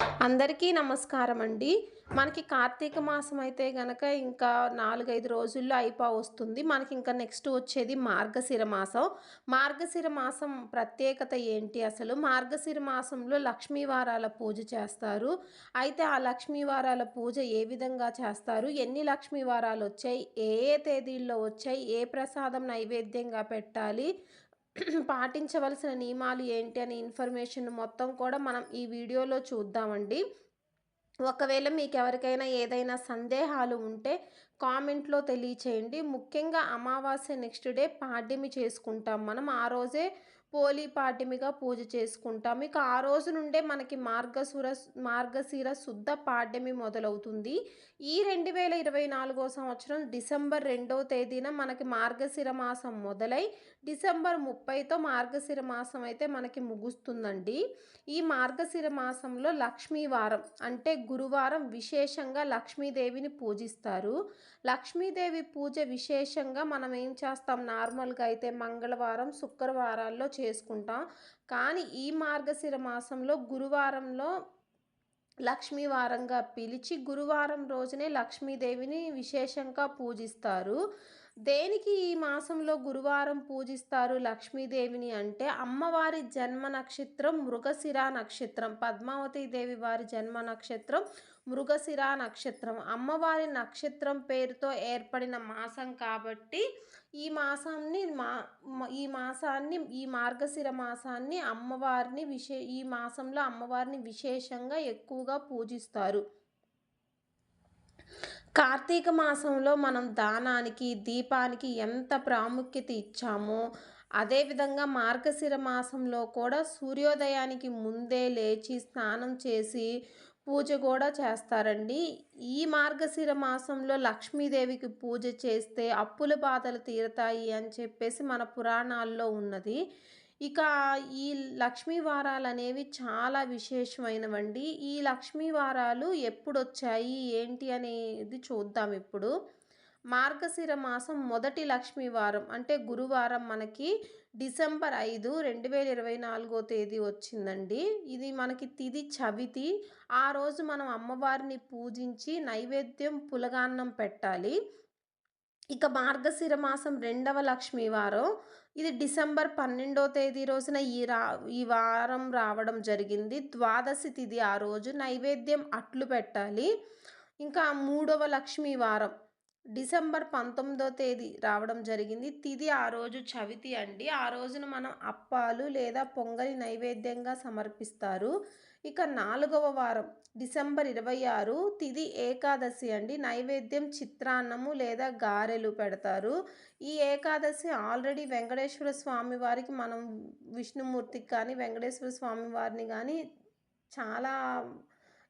అందరికీ నమస్కారం అండి మనకి కార్తీక మాసం అయితే గనక ఇంకా నాలుగైదు రోజుల్లో అయిపో వస్తుంది. మనకి ఇంకా నెక్స్ట్ వచ్చేది మార్గశిర మాసం. మార్గశిర మాసం ప్రత్యేకత ఏంటి అసలు? మార్గశిర మాసంలో లక్ష్మీవారాల పూజ చేస్తారు. అయితే ఆ లక్ష్మీవారాల పూజ ఏ విధంగా చేస్తారు? ఎన్ని లక్ష్మీ వారాలు వచ్చాయి? ఏ ఏ తేదీల్లో వచ్చాయి? ఏ ప్రసాదం నైవేద్యంగా పెట్టాలి? పాటించవలసిన నియమాలు ఏంటి అనే ఇన్ఫర్మేషన్ మొత్తం కూడా మనం ఈ వీడియోలో చూద్దామండి. ఒకవేళ మీకు ఎవరికైనా ఏదైనా సందేహాలు ఉంటే కామెంట్లో తెలియచేయండి. ముఖ్యంగా అమావాస్య నెక్స్ట్ డే పాడ్యమి చేసుకుంటాం మనం. ఆ రోజే పోలీ పాడ్యమిగా పూజ చేసుకుంటాం. ఇక ఆ రోజు నుండే మనకి మార్గశుర మార్గశిర శుద్ధ పాడ్యమి మొదలవుతుంది. ఈ రెండు వేల ఇరవై నాలుగో సంవత్సరం డిసెంబర్ రెండవ తేదీన మనకి మార్గశిర మాసం మొదలై డిసెంబర్ ముప్పైతో మార్గశిర మాసం అయితే మనకి ముగుస్తుందండి. ఈ మార్గశిర మాసంలో లక్ష్మీవారం అంటే గురువారం విశేషంగా లక్ష్మీదేవిని పూజిస్తారు. లక్ష్మీదేవి పూజ విశేషంగా మనం ఏం చేస్తాం? నార్మల్గా అయితే మంగళవారం శుక్రవారాల్లో చేసుకుంటాం. కానీ ఈ మార్గశిర మాసంలో గురువారంలో లక్ష్మీవారంగా పిలిచి గురువారం రోజునే లక్ష్మీదేవిని విశేషంగా పూజిస్తారు. దేనికి ఈ మాసంలో గురువారం పూజిస్తారు లక్ష్మీదేవిని అంటే అమ్మవారి జన్మ నక్షత్రం మృగశిర నక్షత్రం పద్మావతి దేవి వారి జన్మ నక్షత్రం మృగశిర నక్షత్రం. అమ్మవారి నక్షత్రం పేరుతో ఏర్పడిన మాసం కాబట్టి ఈ మాసాన్ని మా ఈ మాసాన్ని ఈ మార్గశిర మాసాన్ని అమ్మవారిని విశే ఈ మాసంలో అమ్మవారిని విశేషంగా ఎక్కువగా పూజిస్తారు. కార్తీక మాసంలో మనం దానానికి దీపానికి ఎంత ప్రాముఖ్యత ఇచ్చామో అదేవిధంగా మార్గశిర మాసంలో కూడా సూర్యోదయానికి ముందే లేచి స్నానం చేసి పూజ కూడా చేస్తారండి. ఈ మార్గశిర మాసంలో లక్ష్మీదేవికి పూజ చేస్తే అప్పుల బాధలు తీరుతాయి అని చెప్పేసి మన పురాణాల్లో ఉన్నది. ఇక ఈ లక్ష్మీ వారాలు అనేవి చాలా విశేషమైనవండి. ఈ లక్ష్మీ వారాలు ఎప్పుడు వచ్చాయి ఏంటి అనేది చూద్దాం ఇప్పుడు. మార్గశిర మాసం మొదటి లక్ష్మీ వారం అంటే గురువారం మనకి డిసెంబర్ ఐదు రెండు వేల ఇరవై నాలుగో తేదీ వచ్చిందండి. ఇది మనకి తిది చవితి. ఆ రోజు మనం అమ్మవారిని పూజించి నైవేద్యం పులగాన్నం పెట్టాలి. ఇక మార్గశిర మాసం రెండవ లక్ష్మీ వారం. ఇది డిసెంబర్ పన్నెండో తేదీ రోజున ఈ రా ఈ వారం రావడం జరిగింది. ద్వాదశి తిది ఆ రోజు నైవేద్యం అట్లు పెట్టాలి. ఇంకా మూడవ లక్ష్మీ వారం. డిసెంబర్ పంతొమ్మిదో తేదీ రావడం జరిగింది. తిది ఆ రోజు చవితి అండి. ఆ రోజున మనం అప్పాలు లేదా పొంగలి నైవేద్యంగా సమర్పిస్తారు. ఇక నాలుగవ వారం డిసెంబర్ ఇరవై ఆరు తిది ఏకాదశి అండి. నైవేద్యం చిత్రాన్నము లేదా గారెలు పెడతారు. ఈ ఏకాదశి ఆల్రెడీ వెంకటేశ్వర స్వామి వారికి మనం విష్ణుమూర్తికి కానీ వెంకటేశ్వర స్వామి వారిని కానీ చాలా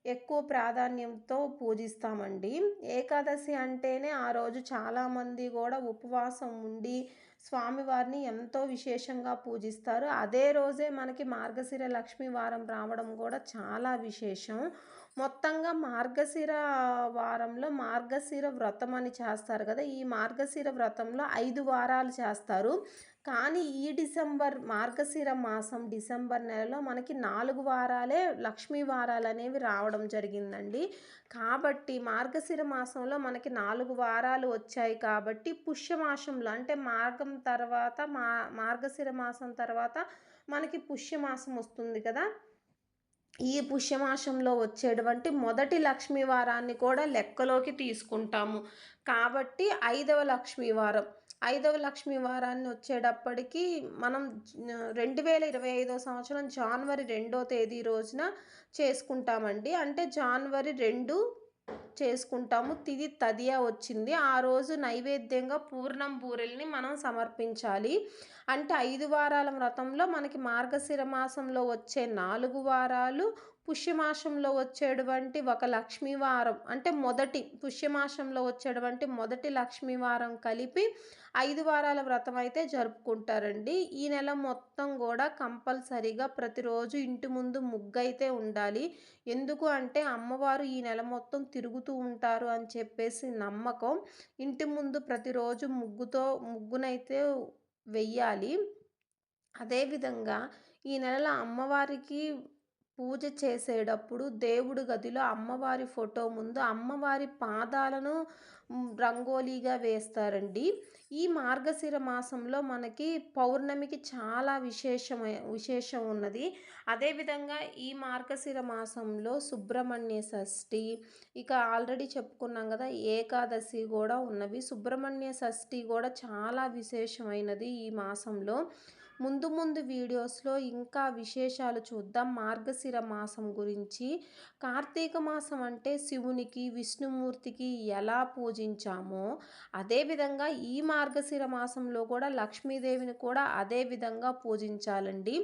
ఎక్కువ ప్రాధాన్యంతో పూజిస్తామండి. ఏకాదశి అంటేనే ఆ రోజు చాలామంది కూడా ఉపవాసం ఉండి స్వామివారిని ఎంతో విశేషంగా పూజిస్తారు. అదే రోజే మనకి మార్గశిర లక్ష్మి వారం రావడం కూడా చాలా విశేషం. మొత్తంగా మార్గశిర వారంలో మార్గశిర వ్రతం అని చేస్తారు కదా ఈ మార్గశిర వ్రతంలో ఐదు వారాలు చేస్తారు. కానీ ఈ డిసెంబర్ మార్గశిర మాసం డిసెంబర్ నెలలో మనకి నాలుగు వారాలే లక్ష్మీ వారాలు అనేవి రావడం జరిగిందండి. కాబట్టి మార్గశిర మాసంలో మనకి నాలుగు వారాలు వచ్చాయి కాబట్టి పుష్యమాసంలో అంటే మార్గం తర్వాత మా మార్గశిర మాసం తర్వాత మనకి పుష్యమాసం వస్తుంది కదా. ఈ పుష్యమాసంలో వచ్చేటువంటి మొదటి లక్ష్మీ వారాన్ని కూడా లెక్కలోకి తీసుకుంటాము. కాబట్టి ఐదవ లక్ష్మీ వారం. ఐదవ లక్ష్మి వారాన్ని వచ్చేటప్పటికి మనం రెండు వేల ఇరవై ఐదో సంవత్సరం జనవరి రెండో తేదీ రోజున చేసుకుంటామండి. అంటే జనవరి రెండు చేసుకుంటాము. తిది తదియా వచ్చింది. ఆ రోజు నైవేద్యంగా పూర్ణం బూరెల్ని మనం సమర్పించాలి. అంటే ఐదు వారాల వ్రతంలో మనకి మార్గశిర మాసంలో వచ్చే నాలుగు వారాలు పుష్యమాసంలో వచ్చేటువంటి ఒక లక్ష్మీవారం అంటే మొదటి పుష్యమాసంలో వచ్చేటువంటి మొదటి లక్ష్మీవారం కలిపి ఐదు వారాల వ్రతం అయితే జరుపుకుంటారండి. ఈ నెల మొత్తం కూడా కంపల్సరీగా ప్రతిరోజు ఇంటి ముందు ముగ్గు అయితే ఉండాలి. ఎందుకు అంటే అమ్మవారు ఈ నెల మొత్తం తిరుగుతూ ఉంటారు అని చెప్పేసి నమ్మకం. ఇంటి ముందు ప్రతిరోజు ముగ్గుతో ముగ్గునైతే వెయ్యాలి. అదేవిధంగా ఈ నెలలో అమ్మవారికి పూజ చేసేటప్పుడు దేవుడు గదిలో అమ్మవారి ఫోటో ముందు అమ్మవారి పాదాలను రంగోలీగా వేస్తారండి. ఈ మార్గశిర మాసంలో మనకి పౌర్ణమికి చాలా విశేషమై విశేషం ఉన్నది. అదేవిధంగా ఈ మార్గశిర మాసంలో సుబ్రహ్మణ్య షష్ఠి ఇక ఆల్రెడీ చెప్పుకున్నాం కదా ఏకాదశి కూడా ఉన్నవి. సుబ్రహ్మణ్య షష్ఠి కూడా చాలా విశేషమైనది ఈ మాసంలో. ముందు ముందు వీడియోస్లో ఇంకా విశేషాలు చూద్దాం. మార్గశిర మాసం గురించి. కార్తీక మాసం అంటే శివునికి విష్ణుమూర్తికి ఎలా పూజించామో అదేవిధంగా ఈ మార్గశిర మాసంలో కూడా లక్ష్మీదేవిని కూడా అదే విధంగా పూజించాలండి.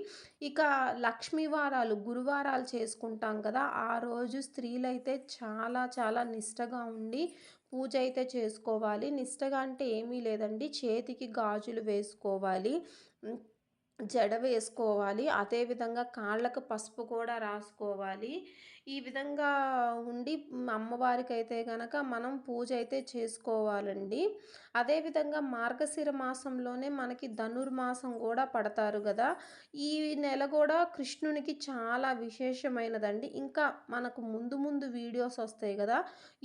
ఇక లక్ష్మీ వారాలు గురువారాలు చేసుకుంటాం కదా ఆ రోజు స్త్రీలైతే చాలా చాలా నిష్టగా ఉండి పూజ అయితే చేసుకోవాలి. నిష్టగా అంటే ఏమీ లేదండి. చేతికి గాజులు వేసుకోవాలి. జడ వేసుకోవాలి అదేవిధంగా కాళ్ళకు పసుపు కూడా రాసుకోవాలి. ఈ విధంగా ఉండి అమ్మవారికి అయితే కనుక మనం పూజ అయితే చేసుకోవాలండి. అదేవిధంగా మార్గశిర మాసంలోనే మనకి ధనుర్మాసం కూడా పడతారు కదా ఈ నెల కూడా కృష్ణునికి చాలా విశేషమైనదండి. ఇంకా మనకు ముందు ముందు వీడియోస్ వస్తాయి కదా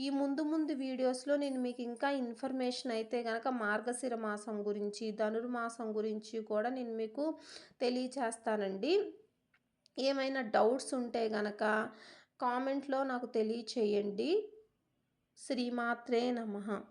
ఈ ముందు ముందు వీడియోస్లో నేను మీకు ఇంకా ఇన్ఫర్మేషన్ అయితే కనుక మార్గశిర మాసం గురించి ధనుర్మాసం గురించి కూడా నేను మీకు తెలియచేస్తానండి. ఏమైనా డౌట్స్ ఉంటే గనక కామెంట్లో నాకు తెలియచేయండి. శ్రీమాత్రే నమః.